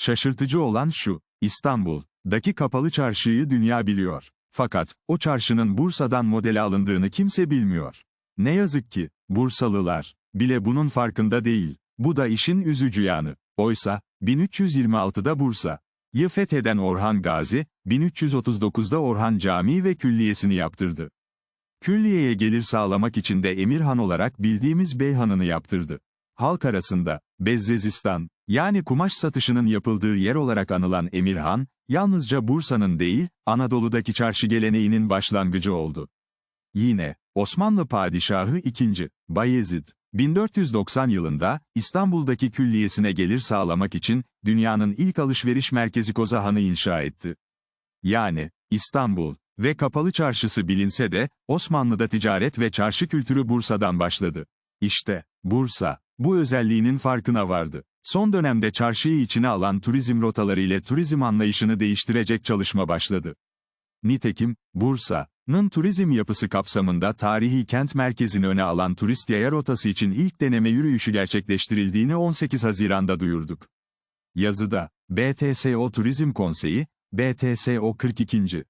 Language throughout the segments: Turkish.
Şaşırtıcı olan şu, İstanbul'daki kapalı çarşıyı dünya biliyor. Fakat, o çarşının Bursa'dan modele alındığını kimse bilmiyor. Ne yazık ki, Bursalılar, bile bunun farkında değil. Bu da işin üzücü yanı. Oysa, 1326'da Bursa, yı fetheden Orhan Gazi, 1339'da Orhan Camii ve Külliyesini yaptırdı. Külliyeye gelir sağlamak için de Emirhan olarak bildiğimiz Beyhan'ını yaptırdı. Halk arasında, Bezzezistan, yani kumaş satışının yapıldığı yer olarak anılan Emirhan, yalnızca Bursa'nın değil, Anadolu'daki çarşı geleneğinin başlangıcı oldu. Yine, Osmanlı Padişahı II. Bayezid, 1490 yılında, İstanbul'daki külliyesine gelir sağlamak için, dünyanın ilk alışveriş merkezi Kozahan'ı inşa etti. Yani, İstanbul ve Kapalı Çarşısı bilinse de, Osmanlı'da ticaret ve çarşı kültürü Bursa'dan başladı. İşte, Bursa, bu özelliğinin farkına vardı. Son dönemde çarşıyı içine alan turizm rotaları ile turizm anlayışını değiştirecek çalışma başladı. Nitekim, Bursa'nın turizm yapısı kapsamında tarihi kent merkezini öne alan turist yaya rotası için ilk deneme yürüyüşü gerçekleştirildiğini 18 Haziran'da duyurduk. Yazıda, BTSO Turizm Konseyi, BTSO 42.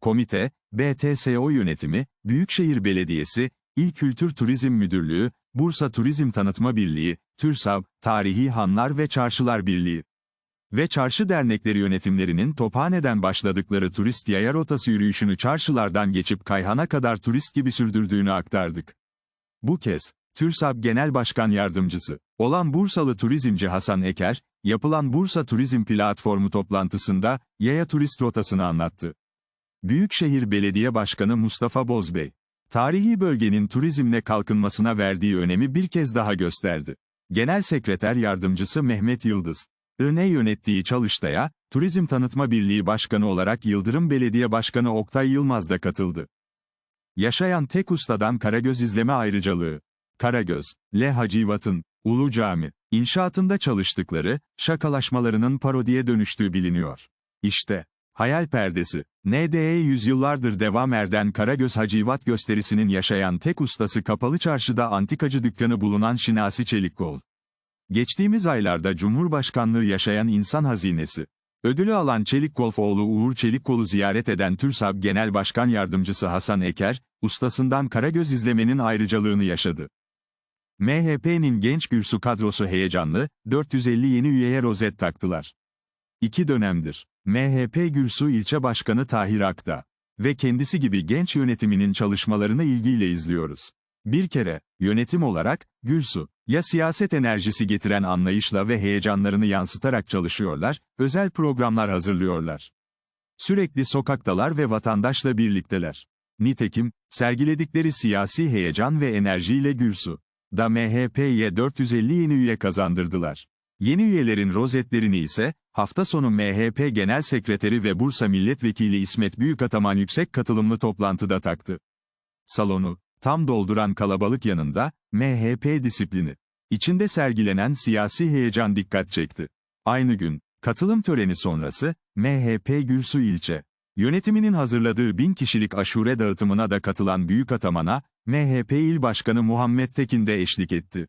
Komite, BTSO Yönetimi, Büyükşehir Belediyesi, İl Kültür Turizm Müdürlüğü, Bursa Turizm Tanıtma Birliği, TÜRSAV, Tarihi Hanlar ve Çarşılar Birliği ve çarşı dernekleri yönetimlerinin Tophane'den başladıkları turist yaya rotası yürüyüşünü çarşılardan geçip Kayhan'a kadar turist gibi sürdürdüğünü aktardık. Bu kez, TÜRSAB Genel Başkan Yardımcısı olan Bursalı turizmci Hasan Eker, yapılan Bursa Turizm Platformu toplantısında, yaya turist rotasını anlattı. Büyükşehir Belediye Başkanı Mustafa Bozbey, tarihi bölgenin turizmle kalkınmasına verdiği önemi bir kez daha gösterdi. Genel Sekreter Yardımcısı Mehmet Yıldız, INE yönettiği Çalıştay'a, Turizm Tanıtma Birliği Başkanı olarak Yıldırım Belediye Başkanı Oktay Yılmaz da katıldı. Yaşayan tek ustadan Karagöz izleme ayrıcalığı. Karagöz, Le Hacivat'ın, Ulu Cami, inşaatında çalıştıkları, şakalaşmalarının parodiye dönüştüğü biliniyor. İşte, Hayal Perdesi, NDE yüzyıllardır devam erden Karagöz Hacivat gösterisinin yaşayan tek ustası Kapalı Çarşı'da antikacı dükkanı bulunan Şinasi Çelikkol. Geçtiğimiz aylarda Cumhurbaşkanlığı yaşayan insan hazinesi. Ödülü alan Çelikkolfoğlu Uğur Çelikkol'u ziyaret eden TÜRSAB Genel Başkan Yardımcısı Hasan Eker, ustasından Karagöz izlemenin ayrıcalığını yaşadı. MHP'nin genç gürsü kadrosu heyecanlı, 450 yeni üyeye rozet taktılar. İki dönemdir, MHP Gürsu ilçe başkanı Tahir Akta ve kendisi gibi genç yönetiminin çalışmalarını ilgiyle izliyoruz. Bir kere, yönetim olarak, Gülsu, ya siyaset enerjisi getiren anlayışla ve heyecanlarını yansıtarak çalışıyorlar, özel programlar hazırlıyorlar. Sürekli sokaktalar ve vatandaşla birlikteler. Nitekim, sergiledikleri siyasi heyecan ve enerjiyle Gülsu, da MHP'ye 450 yeni üye kazandırdılar. Yeni üyelerin rozetlerini ise, hafta sonu MHP Genel Sekreteri ve Bursa Milletvekili İsmet Büyükataman yüksek katılımlı toplantıda taktı. Salonu, tam dolduran kalabalık yanında, MHP disiplini, içinde sergilenen siyasi heyecan dikkat çekti. Aynı gün, katılım töreni sonrası, MHP Gülsu ilçe, yönetiminin hazırladığı bin kişilik aşure dağıtımına da katılan Büyük Ataman'a, MHP İl Başkanı Muhammed Tekin de eşlik etti.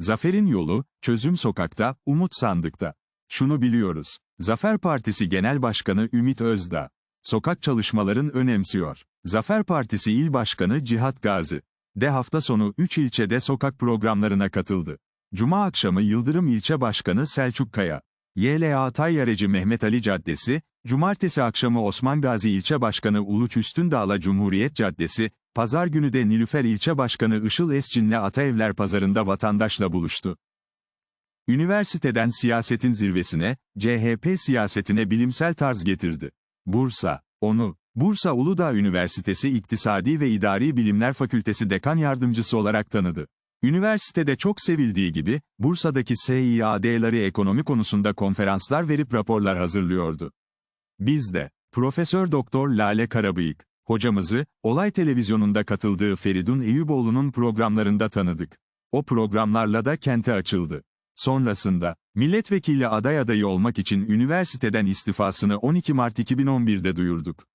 Zaferin yolu, çözüm sokakta, umut sandıkta. Şunu biliyoruz, Zafer Partisi Genel Başkanı Ümit Özdağ, sokak çalışmaların önemsiyor. Zafer Partisi İl Başkanı Cihat Gazi, de hafta sonu 3 ilçede sokak programlarına katıldı. Cuma akşamı Yıldırım İlçe Başkanı Selçuk Kaya, YLA Tayyareci Mehmet Ali Caddesi, Cumartesi akşamı Osman Gazi İlçe Başkanı Uluç Üstündağ'la Cumhuriyet Caddesi, Pazar günü de Nilüfer İlçe Başkanı Işıl Esçin'le Ataevler Pazarında vatandaşla buluştu. Üniversiteden siyasetin zirvesine, CHP siyasetine bilimsel tarz getirdi. Bursa, onu, Bursa Uludağ Üniversitesi İktisadi ve İdari Bilimler Fakültesi Dekan Yardımcısı olarak tanıdı. Üniversitede çok sevildiği gibi, Bursa'daki SİAD'ları ekonomi konusunda konferanslar verip raporlar hazırlıyordu. Biz de, Profesör Doktor Lale Karabıyık, hocamızı, Olay Televizyonu'nda katıldığı Feridun Eyüboğlu'nun programlarında tanıdık. O programlarla da kente açıldı. Sonrasında, milletvekili aday adayı olmak için üniversiteden istifasını 12 Mart 2011'de duyurduk.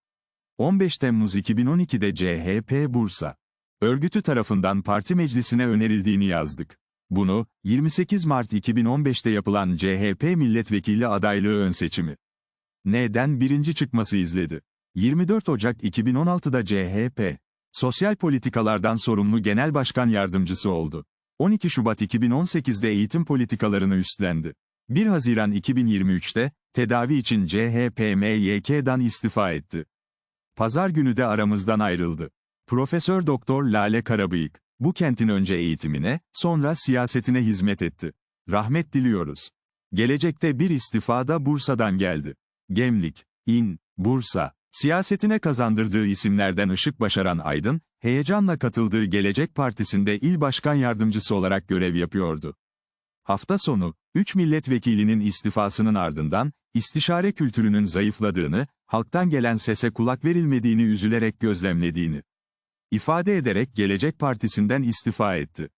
15 Temmuz 2012'de CHP Bursa örgütü tarafından parti meclisine önerildiğini yazdık. Bunu, 28 Mart 2015'te yapılan CHP milletvekili adaylığı ön seçimi. Neden birinci çıkması izledi. 24 Ocak 2016'da CHP, sosyal politikalardan sorumlu genel başkan yardımcısı oldu. 12 Şubat 2018'de eğitim politikalarını üstlendi. 1 Haziran 2023'te, tedavi için CHP-MYK'dan istifa etti. Pazar günü de aramızdan ayrıldı. Profesör Doktor Lale Karabıyık, bu kentin önce eğitimine, sonra siyasetine hizmet etti. Rahmet diliyoruz. Gelecekte bir istifa da Bursa'dan geldi. Gemlik, İn, Bursa, siyasetine kazandırdığı isimlerden Işık Başaran Aydın, heyecanla katıldığı Gelecek Partisi'nde il başkan yardımcısı olarak görev yapıyordu. Hafta sonu, 3 milletvekilinin istifasının ardından, istişare kültürünün zayıfladığını, halktan gelen sese kulak verilmediğini üzülerek gözlemlediğini ifade ederek Gelecek Partisi'nden istifa etti.